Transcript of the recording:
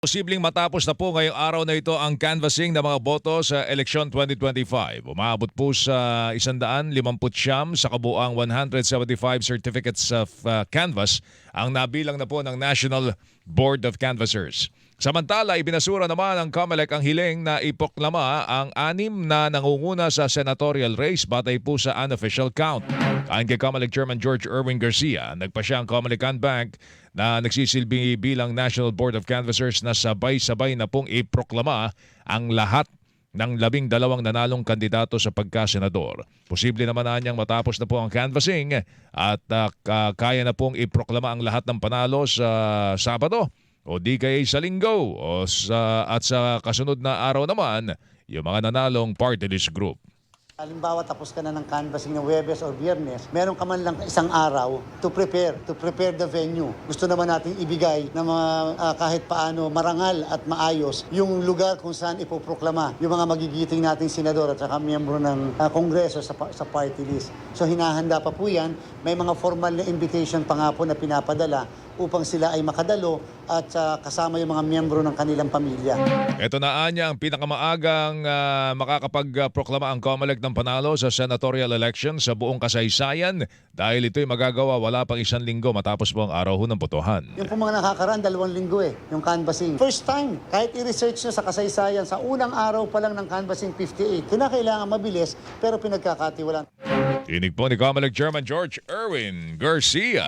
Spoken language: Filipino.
Posibleng matapos na po ngayong araw na ito ang canvassing ng mga boto sa eleksyon 2025. Umabot po sa 150 sa kabuang 175 certificates of uh, canvass ang nabilang na po ng National Board of Canvassers. Samantala, ibinasura naman ng COMELEC ang hiling na iproklama ang anim na nangunguna sa senatorial race batay po sa unofficial count. Ayon kay COMELEC Chairman George Erwin Garcia, nagpa siya ang COMELEC Bank na nagsisilbi bilang National Board of Canvassers na sabay-sabay na pong iproklama ang lahat ng labing dalawang nanalong kandidato sa pagkasenador. Posible naman na niyang matapos na po ang canvassing at uh, ka- kaya na pong iproklama ang lahat ng panalo sa Sabado o di kaya sa Linggo o sa, at sa kasunod na araw naman yung mga nanalong party list group. Halimbawa, tapos ka na ng canvassing ng Webes or Biyernes, meron ka man lang isang araw to prepare, to prepare the venue. Gusto naman nating ibigay na mga, ah, kahit paano marangal at maayos yung lugar kung saan ipoproklama yung mga magigiting nating senador at saka miyembro ng ah, kongreso sa, sa party list. So hinahanda pa po yan. May mga formal na invitation pa nga po na pinapadala upang sila ay makadalo at ah, kasama yung mga miyembro ng kanilang pamilya. Ito na anya ang pinakamaagang uh, makakapagproklama ang COMELEC ng panalo sa senatorial election sa buong kasaysayan dahil ito'y magagawa wala pang isang linggo matapos po ang araw ho ng botohan. Yung po mga nakakaraan, dalawang linggo eh, yung canvassing. First time, kahit i-research nyo sa kasaysayan, sa unang araw pa lang ng canvassing 58, kinakailangan mabilis, pero pinagkakatiwalaan. Tinig po ni COMELEC Chairman George Erwin Garcia.